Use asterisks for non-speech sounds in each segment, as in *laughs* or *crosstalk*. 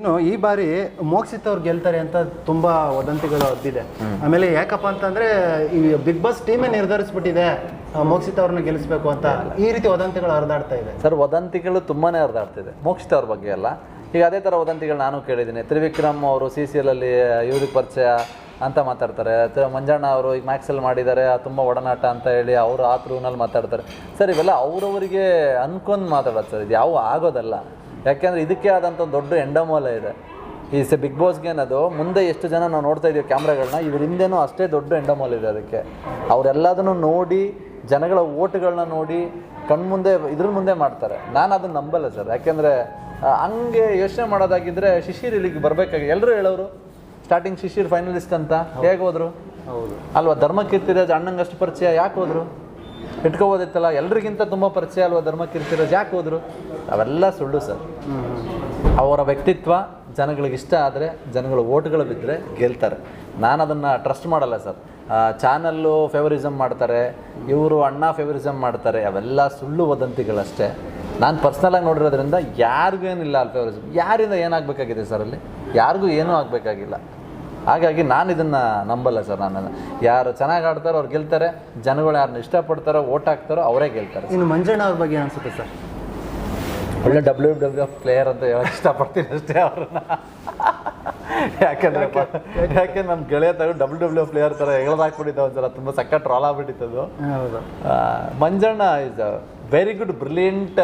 ಇನ್ನು ಈ ಬಾರಿ ಮೋಕ್ಷಿತ್ ಅವ್ರು ಗೆಲ್ತಾರೆ ಅಂತ ತುಂಬಾ ವದಂತಿಗಳು ಹದ್ದಿದೆ ಆಮೇಲೆ ಯಾಕಪ್ಪ ಅಂತಂದ್ರೆ ಈ ಬಿಗ್ ಬಾಸ್ ಟೀಮೇ ನಿರ್ಧರಿಸ್ಬಿಟ್ಟಿದೆ ಮೋಕ್ಸಿತ್ ಮೋಕ್ಷಿತ್ ಅವ್ರನ್ನ ಗೆಲ್ಲಿಸ್ಬೇಕು ಅಂತ ಈ ರೀತಿ ವದಂತಿಗಳು ಹರಿದಾಡ್ತಾ ಇದೆ. ಸರ್ ವದಂತಿಗಳು ತುಂಬಾನೇ ಹರಿದಾಡ್ತಿದೆ ಮೋಕ್ಷಿತ ಅವ್ರ ಬಗ್ಗೆ ಅಲ್ಲ. ಈಗ ಅದೇ ಥರ ವದಂತಿಗಳು ನಾನು ಕೇಳಿದ್ದೀನಿ. ತ್ರಿವಿಕ್ರಮ್ ಅವರು ಸಿ ಸಿ ಅಲ್ಲಿ ಇವ್ರಿಗೆ ಪರಿಚಯ ಅಂತ ಮಾತಾಡ್ತಾರೆ. ಮಂಜಣ್ಣ ಅವರು ಈಗ ಮ್ಯಾಕ್ಸಲ್ಲಿ ಮಾಡಿದ್ದಾರೆ. ಆ ತುಂಬ ಒಡನಾಟ ಅಂತ ಹೇಳಿ ಅವರು ಆ ತ್ರೂನಲ್ಲಿ ಮಾತಾಡ್ತಾರೆ. ಸರ್ ಇವೆಲ್ಲ ಅವರವರಿಗೆ ಅನ್ಕೊಂಡು ಮಾತಾಡೋದು ಸರ್. ಇದು ಯಾವ ಆಗೋದಲ್ಲ. ಯಾಕೆಂದ್ರೆ ಇದಕ್ಕೆ ಆದಂಥ ದೊಡ್ಡ ಎಂಡಮೋಲ ಇದೆ. ಈ ಸ ಬಿಗ್ ಬಾಸ್ಗೆ ಅನ್ನೋದು ಮುಂದೆ ಎಷ್ಟು ಜನ ನಾವು ನೋಡ್ತಾ ಇದೀವಿ ಕ್ಯಾಮ್ರಾಗಳನ್ನ ಇವ್ರ ಹಿಂದೆನೂ ಅಷ್ಟೇ ದೊಡ್ಡ ಎಂಡಮೋಲ್ ಇದೆ ಅದಕ್ಕೆ. ಅವರೆಲ್ಲದನ್ನು ನೋಡಿ ಜನಗಳ ಓಟ್ಗಳನ್ನ ನೋಡಿ ಕಣ್ಮುಂದೆ ಇದ್ರ ಮುಂದೆ ಮಾಡ್ತಾರೆ. ನಾನು ಅದನ್ನ ನಂಬಲ್ಲ ಸರ್. ಯಾಕೆಂದರೆ ಹಂಗೆ ಯೋಚನೆ ಮಾಡೋದಾಗಿದ್ರೆ ಶಿಶಿರ್ ಇಲ್ಲಿಗೆ ಬರಬೇಕಾಗಿ ಎಲ್ಲರೂ ಹೇಳೋರು ಸ್ಟಾರ್ಟಿಂಗ್ ಶಿಶಿರ್ ಫೈನಲಿಸ್ಟ್ ಅಂತ. ಹೇಗೆ ಹೋದ್ರು? ಹೌದು. ಅಲ್ವಾ? ಧರ್ಮಕೀರ್ತಿರಾಜ್ ಅಣ್ಣಂಗಷ್ಟು ಪರಿಚಯ ಯಾಕೆ ಹೋದ್ರು? ಇಟ್ಕೋಬೋದಿತ್ತಲ್ಲ? ಎಲ್ರಿಗಿಂತ ತುಂಬ ಪರಿಚಯ ಅಲ್ವಾ ಧರ್ಮಕೀರ್ತಿರಾಜ್ ಯಾಕೆ ಹೋದ್ರು? ಅವೆಲ್ಲ ಸುಳ್ಳು ಸರ್. ಅವರ ವ್ಯಕ್ತಿತ್ವ ಜನಗಳಿಗೆ ಇಷ್ಟ ಆದರೆ ಜನಗಳ ಓಟ್ಗಳು ಬಿದ್ದರೆ ಗೆಲ್ತಾರೆ. ನಾನು ಅದನ್ನು ಟ್ರಸ್ಟ್ ಮಾಡಲ್ಲ ಸರ್. ಚಾನಲ್ಲು ಫೇವರಿಸಮ್ ಮಾಡ್ತಾರೆ, ಇವರು ಅಣ್ಣ ಫೇವರಿಸಮ್ ಮಾಡ್ತಾರೆ, ಅವೆಲ್ಲ ಸುಳ್ಳು ವದಂತಿಗಳಷ್ಟೇ. ನಾನು ಪರ್ಸ್ನಲಾಗಿ ನೋಡಿರೋದ್ರಿಂದ ಯಾರಿಗೂ ಏನಿಲ್ಲ ಅಲ್ಲಿ ಫೇವರಿಸಮ್ ಯಾರಿಂದ ಏನಾಗಬೇಕಾಗಿದೆ ಸರ್ ಅಲ್ಲಿ? ಯಾರಿಗೂ ಏನೂ ಆಗಬೇಕಾಗಿಲ್ಲ. ಹಾಗಾಗಿ ನಾನು ಇದನ್ನು ನಂಬಲ್ಲ ಸರ್ ನಾನು ಯಾರು ಚೆನ್ನಾಗಿ ಆಡ್ತಾರೋ ಅವ್ರು ಗೆಲ್ತಾರೆ ಜನಗಳು ಯಾರನ್ನ ಇಷ್ಟಪಡ್ತಾರೋ ಓಟ್ ಹಾಕ್ತಾರೋ ಅವರೇ ಗೆಲ್ತಾರೆ ಇನ್ನು ಮಂಜಣ್ಣ ಅವ್ರ ಬಗ್ಗೆ ಅನಿಸುತ್ತೆ ಸರ್. ಒಳ್ಳೆ ಡಬ್ಲ್ಯೂ ಡಬ್ಲ್ಯೂ ಎಫ್ ಪ್ಲೇಯರ್ ಅಂತ ಹೇಳಕ್ಕೆ ಇಷ್ಟಪಡ್ತೀನಿ ಅಷ್ಟೇ ಅವ್ರನ್ನ. ಯಾಕಂದ್ರೆ ಯಾಕೆ? ನಮ್ಮ ಗೆಳೆಯ ತಗೊಂಡು ಡಬ್ಲ್ಯೂ ಡಬ್ಲ್ಯೂ ಎಫ್ ಪ್ಲೇಯರ್ ಥರ ಒಂದು ಸಲ ತುಂಬ ಸಕ್ಕ ಟ್ರಾಲ್ ಆಗ್ಬಿಟ್ಟಿತ್ತು ಅದು. Manjanna is a very good brilliant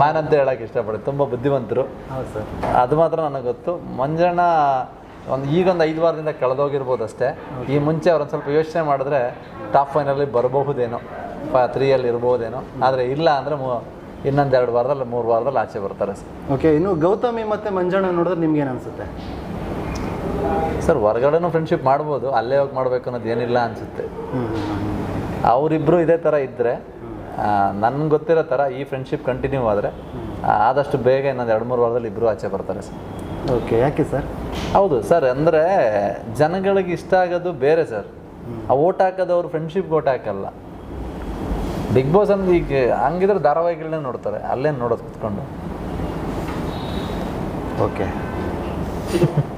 man ಅಂತ ಹೇಳಕ್ಕೆ ಇಷ್ಟಪಡ್ತೀನಿ. ತುಂಬ ಬುದ್ಧಿವಂತರು. ಅದು ಮಾತ್ರ ನನಗೆ ಗೊತ್ತು. ಮಂಜಣ್ಣ ಒಂದು ಈಗೊಂದು ಐದು ವಾರದಿಂದ ಕಳೆದೋಗಿರ್ಬೋದು ಅಷ್ಟೇ. ಈ ಮುಂಚೆ ಅವ್ರೊಂದು ಸ್ವಲ್ಪ ಯೋಚನೆ ಮಾಡಿದ್ರೆ ಟಾಪ್ ಫೈನಲ್ಲಿ ಬರಬಹುದೇನೋ ಪ ತ್ರೀಯಲ್ಲಿ ಇರ್ಬೋದೇನೋ ಆದರೆ ಇಲ್ಲ ಅಂದರೆ ಮೂ ಇನ್ನೊಂದು ಎರಡು ವಾರದಲ್ಲಿ ಮೂರು ವಾರದಲ್ಲಿ ಆಚೆ ಬರ್ತಾರೆ ಸರ್. ಓಕೆ ಇನ್ನು ಗೌತಮಿ ಮತ್ತು ಮಂಜಣ್ಣ ನೋಡಿದ್ರೆ ನಿಮ್ಗೆ ಏನು ಅನ್ಸುತ್ತೆ? ಸರ್ ಹೊರಗಡೆನೂ ಫ್ರೆಂಡ್ಶಿಪ್ ಮಾಡ್ಬೋದು. ಅಲ್ಲೇ ಹೋಗಿ ಮಾಡಬೇಕು ಅನ್ನೋದು ಏನಿಲ್ಲ ಅನಿಸುತ್ತೆ. ಅವರಿಬ್ಬರು ಇದೇ ಥರ ಇದ್ದರೆ ನನ್ಗೆ ಗೊತ್ತಿರೋ ಥರ ಈ ಫ್ರೆಂಡ್ಶಿಪ್ ಕಂಟಿನ್ಯೂ ಆದರೆ ಆದಷ್ಟು ಬೇಗ ಇನ್ನೊಂದು ಎರಡು ಮೂರು ವಾರದಲ್ಲಿ ಇಬ್ಬರು ಆಚೆ ಬರ್ತಾರೆ ಸರ್. ಓಕೆ ಯಾಕೆ ಸರ್? ಹೌದು ಸರ್ ಅಂದರೆ ಜನಗಳಿಗೆ ಇಷ್ಟ ಆಗೋದು ಬೇರೆ ಸರ್. ಆ ಓಟ್ ಹಾಕೋದವ್ರು ಫ್ರೆಂಡ್ಶಿಪ್ ಓಟ್ ಹಾಕಲ್ಲ. ಬಿಗ್ ಬಾಸ್ ಅಂದ್ರೆ ಈಗ ಹಂಗಿದ್ರೆ ಧಾರಾವಾಹಿಗಳನ್ನೇ ನೋಡ್ತಾರೆ ಅಲ್ಲೇ ನೋಡೋದು ಕುತ್ಕೊಂಡು. ಓಕೆ. *laughs*